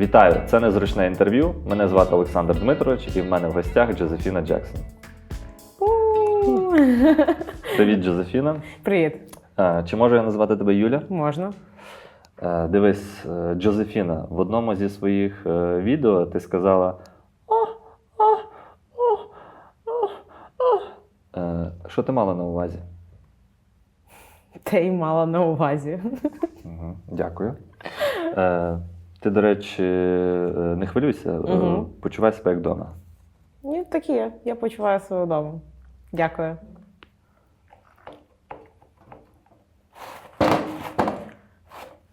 Вітаю! Це незручне інтерв'ю. Мене звати Олександр Дмитрович, і в мене в гостях Джозефіна Джексон. Привіт, Джозефіна. Привіт, Чи можу я назвати тебе Юля? можна. Дивись, е, Джозефіна, в одному зі своїх е, відео ти сказала. «О, о, о, о, о». Е, Що ти мала на увазі? Те й мала на увазі. Дякую. Ти, до речі, е, не хвилюйся, Мгм. почувай себе як вдома. Ні, так і є. Я почуваю себе вдома. Дякую.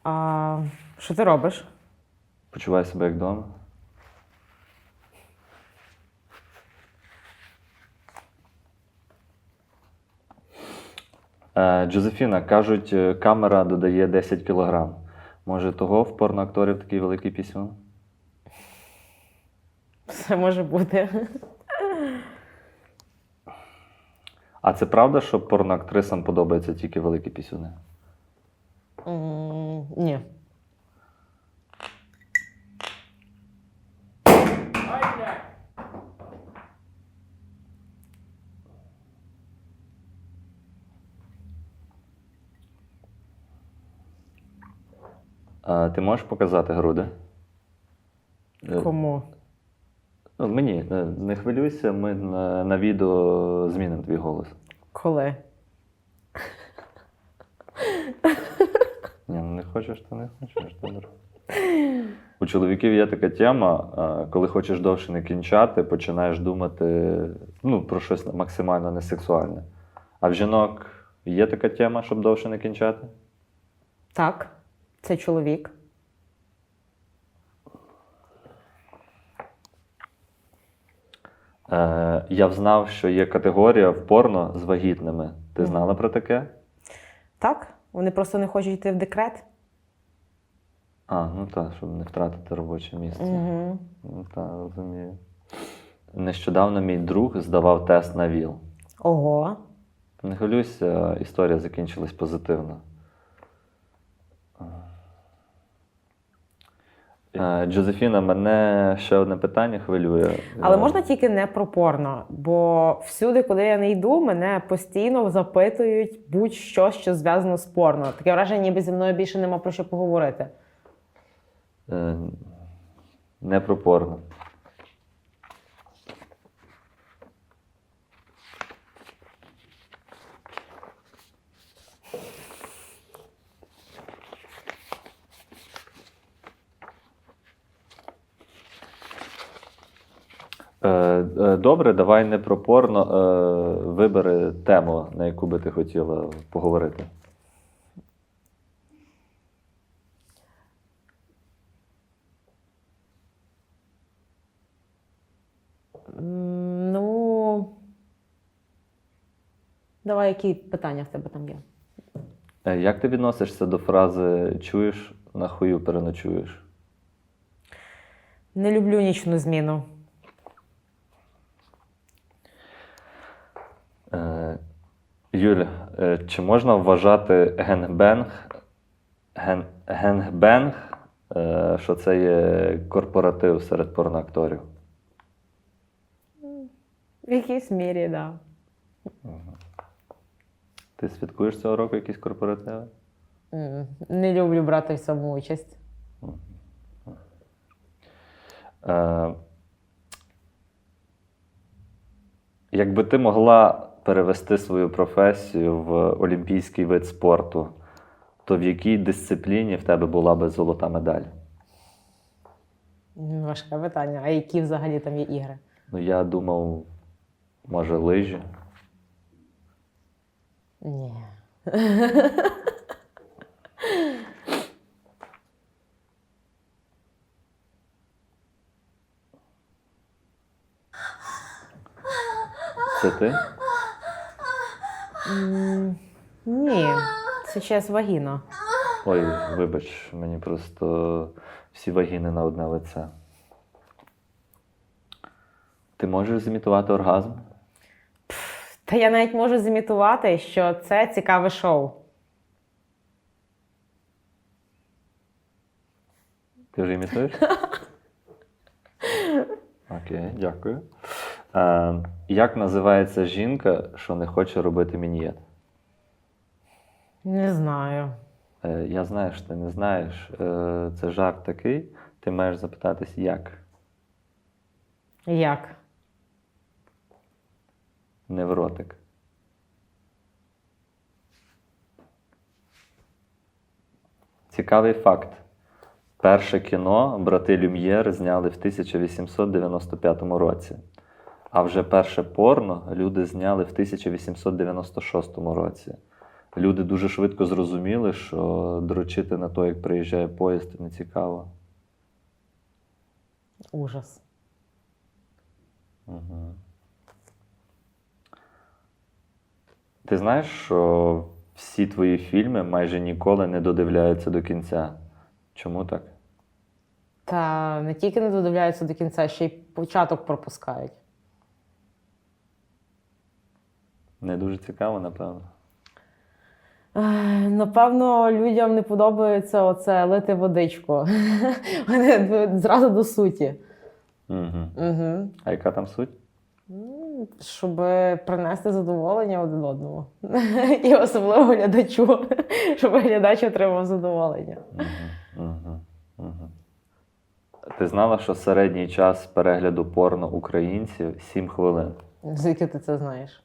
А що ти робиш? Почувай себе як вдома. Е, Джозефіна, кажуть, камера додає 10 кілограм. Може, того в порноакторів такий великий пісюн? Все може бути. А це правда, що порноактрисам подобаються тільки великі пісюни? М, Ні. А, ти можеш показати груди? Е, Кому? Ну, мені, е, не хвилюйся, ми на, на відео змінимо твій голос. Коли? Ні, ну не хочеш, то не хочеш. Добре. У чоловіків є така тема, коли хочеш довше не кінчати, починаєш думати ну, про щось максимально несексуальне. А в жінок є така тема, щоб довше не кінчати? Так, це чоловік. Е, я знав, що є категорія в порно з вагітними. Ти знала про таке? Так? Вони просто не хочуть йти в декрет. А, ну так, щоб не втратити робоче місце. Угу. Ну так, розумію. Нещодавно мій друг здавав тест на ВІЛ. Ого. Не хвилюйся, історія закінчилась позитивно. Джозефіна, мене ще одне питання хвилює. Але Е, можна тільки не про порно, бо всюди, куди я не йду, мене постійно запитують будь-що, що зв'язано з порно. Таке враження, ніби зі мною більше нема про що поговорити. е, Не про порно. Добре, давай не про порно. е, Вибери тему, на яку би ти хотіла поговорити. Ну. Давай, які питання в тебе там є? Е, Як ти відносишся до фрази чуєш, на хую переночуєш? Не люблю нічну зміну. Юля, е, чи можна вважати генгбенг, ген, генгбенг, е, що це є корпоратив серед порноакторів? В якійсь мірі, так. Да. Ти святкуєш цього року якісь корпоративи? Не люблю брати в цьому участь. Е, якби ти могла перевести свою професію в олімпійський вид спорту, то в якій дисципліні в тебе була би золота медаль? Важке питання. А які взагалі там є ігри? Ну, я думав, може, лижі. Ні. Це ти? Ні. Це час вагіна. Ой, вибач, мені просто всі вагіни на одне лице. Ти можеш зімітувати оргазм? Та я навіть можу зімітувати, що це цікаве шоу. Ти вже імітуєш? Окей, дякую. Е, як називається жінка, що не хоче робити мінієт? Не знаю. Е, я знаю, що ти не знаєш. Е, це жарт такий. Ти маєш запитатись, як? Як? Невротик. Цікавий факт. Перше кіно брати Люм'єр зняли в 1895 році. А вже перше порно люди зняли в 1896 році. Люди дуже швидко зрозуміли, що дрочити на то, як приїжджає поїзд, не цікаво. Ужас. Угу. Ти знаєш, що всі твої фільми майже ніколи не додивляються до кінця. Чому так? Та не тільки не додивляються до кінця, ще й початок пропускають. Не дуже цікаво, напевно. Напевно, людям не подобається оце лити водичку. Вони зразу до суті. Угу. Угу. А яка там суть? Щоб принести задоволення один одному. І особливо глядачу, щоб глядач отримав задоволення. Угу. Угу. Угу. Ти знала, що середній час перегляду порно українців 7 хвилин. Звідки ти це знаєш?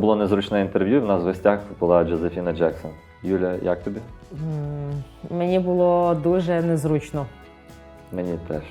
було незручне інтерв'ю. В нас в гостях була Джозефіна Джексон. Юля, як тобі? Мені було дуже незручно. Мені теж.